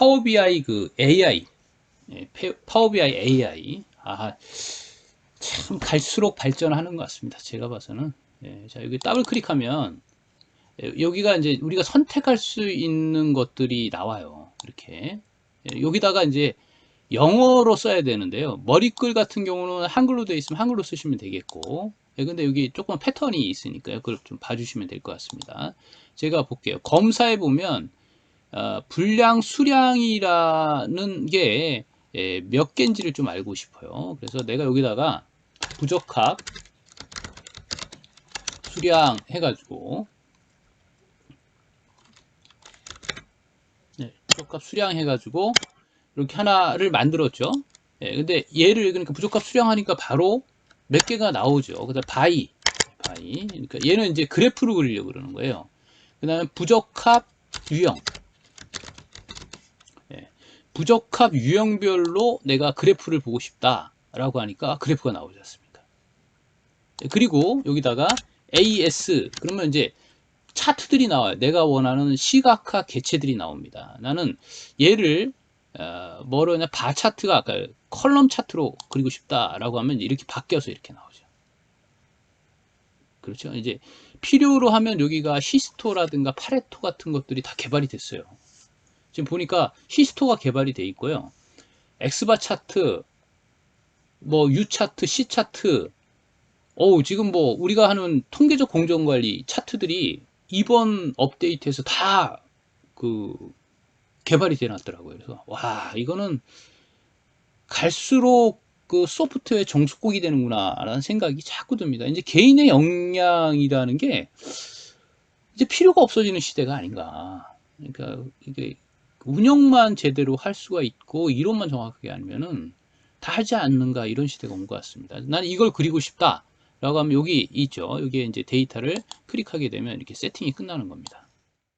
파워 BI 그 AI, 예, 페- 파워 BI AI. 아, 참 갈수록 발전하는 것 같습니다. 제가 봐서는. 예, 자, 여기 더블 클릭하면 예, 여기가 이제 우리가 선택할 수 있는 것들이 나와요. 이렇게. 예, 여기다가 이제 영어로 써야 되는데요. 머리글 같은 경우는 한글로 되어 있으면 한글로 쓰시면 되겠고. 예, 근데 여기 조금 패턴이 있으니까요. 그걸 좀 봐주시면 될 것 같습니다. 제가 볼게요. 검사해 보면 어, 분량 수량이라는 게 예, 몇 개인지를 좀 알고 싶어요. 그래서 내가 여기다가 부적합 수량 해가지고 네, 부적합 수량 해가지고 이렇게 하나를 만들었죠. 예, 근데 얘를 그러니까 부적합 수량하니까 바로 몇 개가 나오죠. 그다음 바이, 바이. 그러니까 얘는 이제 그래프로 그리려고 그러는 거예요. 그다음에 부적합 유형. 예, 부적합 유형별로 내가 그래프를 보고 싶다라고 하니까 그래프가 나오지 않습니까? 예, 그리고 여기다가 AS 그러면 이제 차트들이 나와요. 내가 원하는 시각화 개체들이 나옵니다. 나는 얘를 어, 뭐로 하냐 바 차트가 아까 컬럼 차트로 그리고 싶다라고 하면 이렇게 바뀌어서 이렇게 나오죠. 그렇죠. 이제 필요로 하면 여기가 히스토라든가 파레토 같은 것들이 다 개발이 됐어요. 지금 보니까 히스토가 개발이 돼 있고요. 엑스바 차트, 뭐 U 차트, C 차트, 어우 지금 뭐 우리가 하는 통계적 공정관리 차트들이 이번 업데이트에서 다 그 개발이 돼 놨더라고요. 그래서 와 이거는 갈수록 그 소프트웨어 정수곡이 되는구나라는 생각이 자꾸 듭니다. 이제 개인의 역량이라는 게 이제 필요가 없어지는 시대가 아닌가. 그러니까 이게 운영만 제대로 할 수가 있고 이론만 정확하게 알면은 다 하지 않는가 이런 시대가 온 것 같습니다. 나는 이걸 그리고 싶다. 라고 하면 여기 있죠. 여기에 이제 데이터를 클릭하게 되면 이렇게 세팅이 끝나는 겁니다.